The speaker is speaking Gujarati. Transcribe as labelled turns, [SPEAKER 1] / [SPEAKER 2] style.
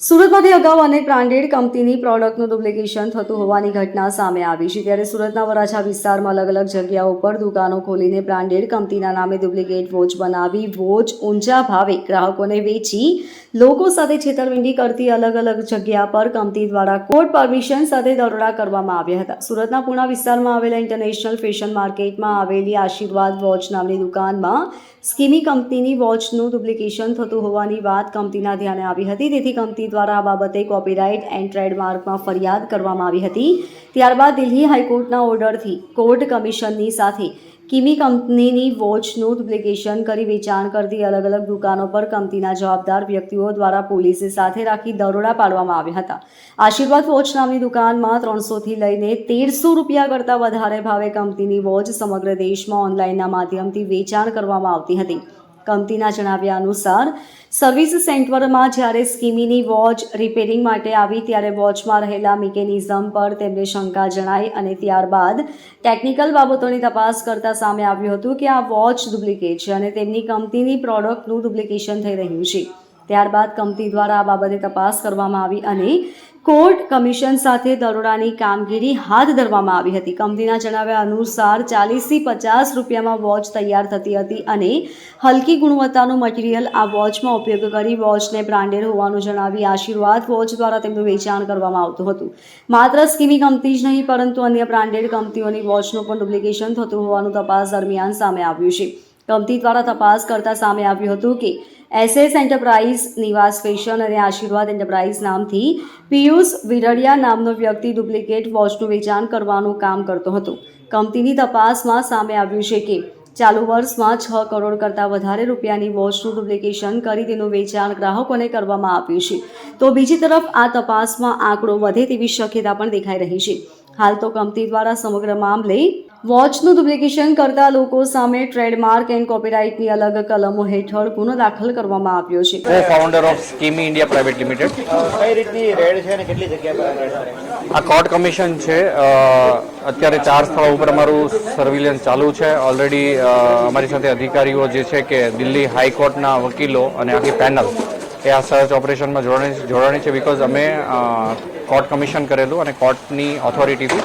[SPEAKER 1] સુરતમાંથી અગાઉ અનેક બ્રાન્ડેડ કંપનીની પ્રોડક્ટનું ડુપ્લિકેશન થતું હોવાની ઘટના સામે આવી છે. ત્યારે સુરતના વરાછા વિસ્તારમાં અલગ અલગ જગ્યાઓ પર દુકાનો ખોલીને બ્રાન્ડેડ કંપનીના નામે ડુપ્લિકેટ વોચ બનાવી વોચ ઊંચા ભાવે ગ્રાહકોને વેચી લોકો સાથે છેતરપિંડી કરતી અલગ અલગ જગ્યા પર કંપની દ્વારા કોર્ટ પરમિશન સાથે દરોડા કરવામાં આવ્યા હતા. સુરતના પૂણા વિસ્તારમાં આવેલા ઇન્ટરનેશનલ ફેશન માર્કેટમાં આવેલી આશીર્વાદ વોચ નામની દુકાનમાં સ્કીમી કંપનીની વોચનું ડુપ્લિકેશન થતું હોવાની વાત કંપનીના ધ્યાને આવી હતી. તેથી કંપની દ્વારા આ બાબતે કોપીરાઇટ એન્ડ ટ્રેડમાર્કમાં ફરિયાદ કરવામાં આવી હતી. ત્યારબાદ દિલ્હી હાઈકોર્ટના ઓર્ડરથી કોર્ટ કમિશનની સાથે કિમી કંપનીની વોચનું ડુપ્લિકેશન કરી વેચાણ કરતી અલગ અલગ દુકાનો પર કંપનીના જવાબદાર વ્યક્તિઓ દ્વારા પોલીસે સાથે રાખી દરોડા પાડવામાં આવ્યા હતા. આશીર્વાદ વોચ નામની દુકાનમાં ત્રણસોથી લઈને તેરસો રૂપિયા કરતાં વધારે ભાવે કંપનીની વોચ સમગ્ર દેશમાં ઓનલાઈનના માધ્યમથી વેચાણ કરવામાં આવતી હતી. કંપનીના જણાવ્યા અનુસાર, સર્વિસ સેન્ટરમાં જ્યારે સ્કીમીની વોચ રિપેરિંગ માટે આવી ત્યારે વોચમાં રહેલા મિકેનિઝમ પર તેમને શંકા જણાઈ અને ત્યારબાદ ટેકનિકલ બાબતોની તપાસ કરતા સામે આવ્યું હતું કે આ વોચ ડુપ્લિકેટ છે અને તેમની કંપનીની પ્રોડક્ટનું ડુપ્લિકેશન થઈ રહ્યું છે. ત્યારબાદ કંપની દ્વારા આ બાબતે તપાસ કરવામાં આવી અને કોર્ટ કમિશન સાથે દરોડાની કામગીરી હાથ ધરવામાં આવી હતી. કંપનીના જણાવ્યા અનુસાર ચાલીસથી પચાસ રૂપિયામાં વોચ તૈયાર થતી હતી અને હલકી ગુણવત્તાનું મટીરિયલ આ વોચમાં ઉપયોગ કરી વોચને બ્રાન્ડેડ હોવાનું જણાવી આશીર્વાદ વોચ દ્વારા તેમનું વેચાણ કરવામાં આવતું હતું. માત્ર સ્કીમી કંપની જ નહીં, પરંતુ અન્ય બ્રાન્ડેડ કંપનીઓની વોચનું પણ ડુપ્લિકેશન થતું હોવાનું તપાસ દરમિયાન સામે આવ્યું છે. કંપની દ્વારા તપાસ કરતા સામે આવ્યું હતું કે એસએસ એન્ટરપ્રાઇઝ નિવાસ ફેશન અને આશીર્વાદ એન્ટરપ્રાઇઝ નામથી પિયુષ વિરડિયા નામનો વ્યક્તિ ડુપ્લિકેટ વોચનું વેચાણ કરવાનું કામ કરતો હતો. કંપનીની તપાસમાં સામે આવ્યું છે કે ચાલુ વર્ષમાં છ કરોડ કરતાં વધારે રૂપિયાની વોચનું ડુપ્લિકેશન કરી તેનું વેચાણ ગ્રાહકોને કરવામાં આવ્યું છે. તો બીજી તરફ આ તપાસમાં આંકડો વધે તેવી શક્યતા પણ દેખાઈ રહી છે. હાલ તો કંપની દ્વારા સમગ્ર મામલે વોચનું ડુપ્લિકેશન કરતા લોકો સામે ટ્રેડમાર્ક એન્ડ કોપીરાઇટની અલગ કલમો હેઠળ ગુનો દાખલ કરવામાં આવ્યો છે.
[SPEAKER 2] ફાઉન્ડર ઓફ સ્કીમી ઇન્ડિયા પ્રાઇવેટ લિમિટેડ
[SPEAKER 3] કઈ રીતની રેડ છે અને કેટલી જગ્યા પર
[SPEAKER 2] આ કોર્ટ કમિશન છે. અત્યારે ચાર સ્થળો ઉપર અમારું સર્વિલન્સ ચાલુ છે. ઓલરેડી અમારી સાથે અધિકારીઓ જે છે કે દિલ્હી હાઈકોર્ટના વકીલો અને આખી પેનલ એ આ સર્ચ ઓપરેશનમાં જોડાણી જોડાણી છે બીકોઝ અમે કોર્ટ કમિશન કરેલું અને કોર્ટની ઓથોરિટીથી